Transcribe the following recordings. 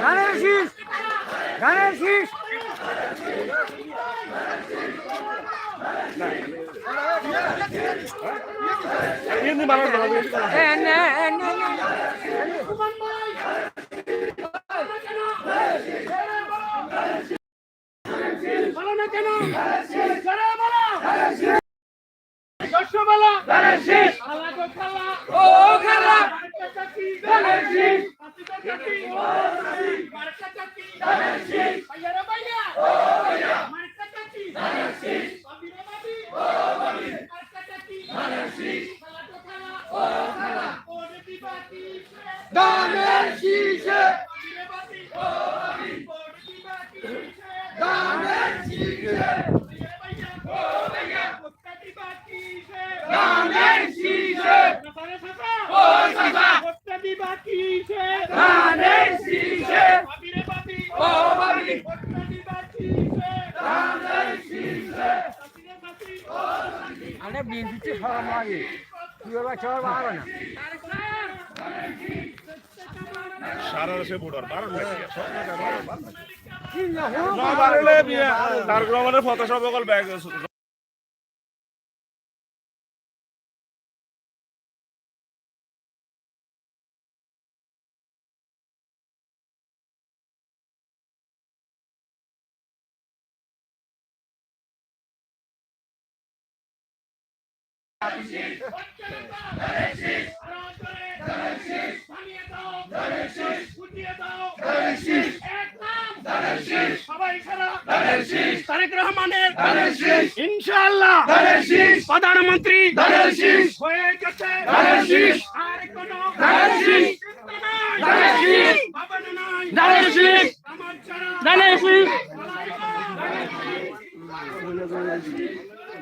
গানের শীষ গানের শীষ কেন গো খালা ও খেলা! ধানের শীষ চাচি মার্কা চাচি ধানের শীষ ভাইয়া রে ভাইয়া! মার্কা চাচি ধানের শীষ বাবি রে বাবি মার্কা চাচি ধানের শীষ খালা গো খালা ও খালা ও রে বিবাতি গানের শীষে বাবি রে বাবি ও বাবি ও রে বিবাতি গানের শীষে ভাইয়া রে ভাইয়া ও ভাইয়া মুক্তা বিবাতি গানের শীষে সারে সাসা ও সাসা মুক্তা বিবাতি গানের শীষে বাবিরে বাবি ও বাবি মুক্তা বিবাতি গানের শীষে বাবিরে বাবি ও আরে বিএনপিতে সরাম লাগে কি হবে চল বাড়াবে না সারা সে বুড়ার বারণ লাগে সব জায়গায় বারণ বারণ লাগে। কি না হোক নয় বারলে বিয়ে তার গ্রামের ফটো সব ব্যাগ তারেক রহমানের ইনশাআল্লাহ প্রধানমন্ত্রী হয়ে গেছে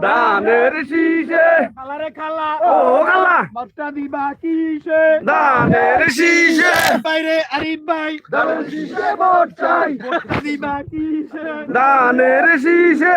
দানের শীষে। খালারে খালা। ও গালা বাচ্চা দিবা কিসে? দানের শীষে। বাইরে আরিফ ভাই। দানের শীষে ভোট চাই। দিবা কিসে? দানের শীষে।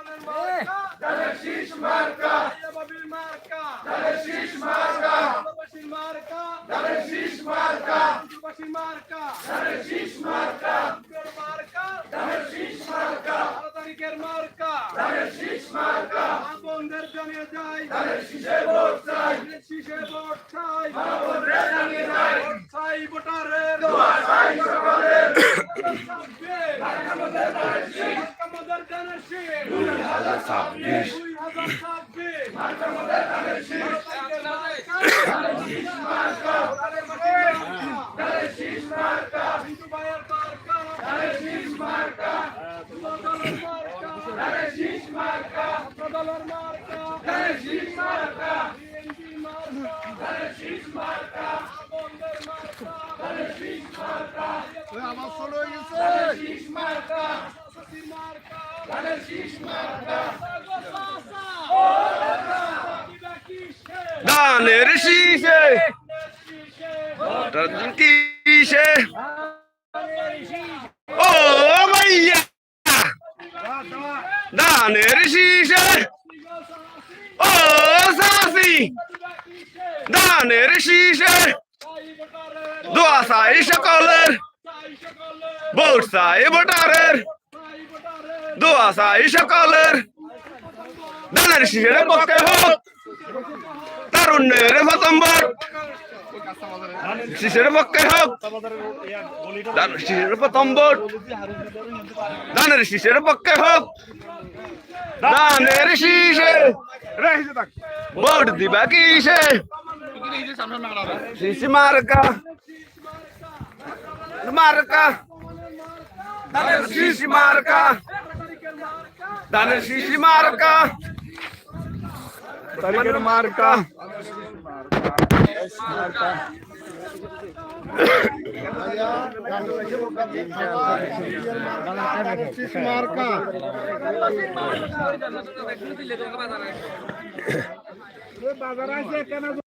বন্ধের জানিয়ে যাই। শীষে ভোট চাই। শীষে ভোট চাই। ভোট চাই ভোটারের। আমাদের জানের শীষ। দুই হাজার ছাব্বিশ। কলার শুরু হয়ে গেছে দানের শীষে। কিসে ও মাইয়া। দানের শীষে। ও সাসি। দানের শীষে। দোয়া সাই সকলের। ভোট সাই ভোটারের দোয়া সাই সকলের ধানের শীষের পক্ষে হোক তারুণ্যের প্রথম ভোট, শীষের পক্ষে হোক ধানের প্রথম ভোট ধানের শীষের পক্ষে হোক ধানের শীষে ভোট দিবা কিসে? শীষ মার্কা। মার্কা ধানের শীষ মার্কা ধানের শীষ মার্কা তারিখের মার্কা মার্কা আর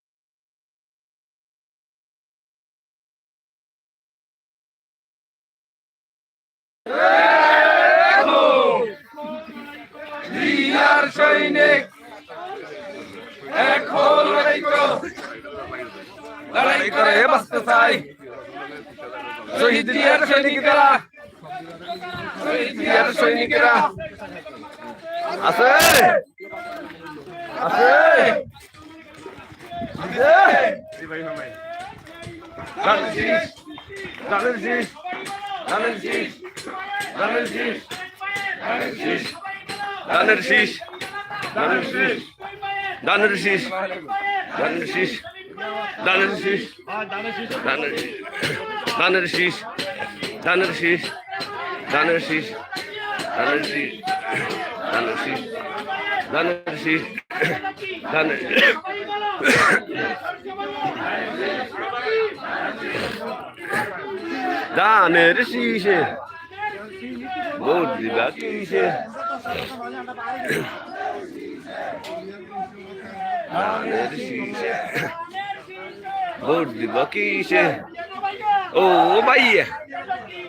করে বাঁচতে চাই শহীদ জিয়ার সৈনিকেরা শহীদ জিয়ার সৈনিকেরা আছে আছে ধানের শীষ ধানের শীষ ধানের শীষ ধানের শীষ ধানের শীষ ধানের শীষ ধানের শীষ ধানের শীষ ধানের শীষ ধানের শীষ ধানের ধানের শীষ ভোট দিবা কিসে ধানের ভোট দিবা কিসে ও ভাইয়া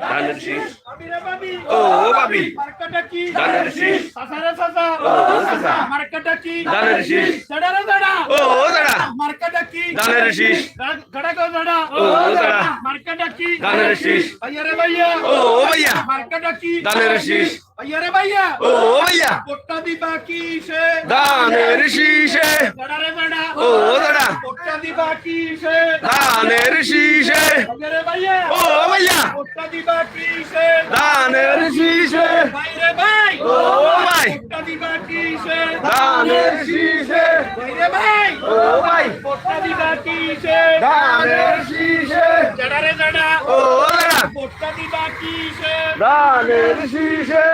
ধানের শীষ ও ভাবি ধানের শীষ ও চাচা ধানের শীষ ও দাদা ধানের শীষ ও দাদা ধানের শীষ ও ভাইয়া ধানের শীষ ও ভাইয়া পোট্টা দিবা কিসে ধানের শীষে দাঁড়ারে দাঁড়া ও দাদা পোট্টা দিবা কিসে ধানের শীষে আরে ভাইয়া ও ভাইয়া পোট্টা দিবা কিসে ধানের শীষে বাইরে ভাই ও ভাই পোট্টা দিবা কিসে ধানের শীষে বাইরে ভাই ও ভাই পোট্টা দিবা কিসে ধানের শীষে দাঁড়ারে দাঁড়া ও প্রতিষ্ঠা কিসে দানের শীষে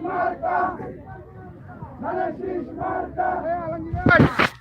Marca! Francis Marta! É,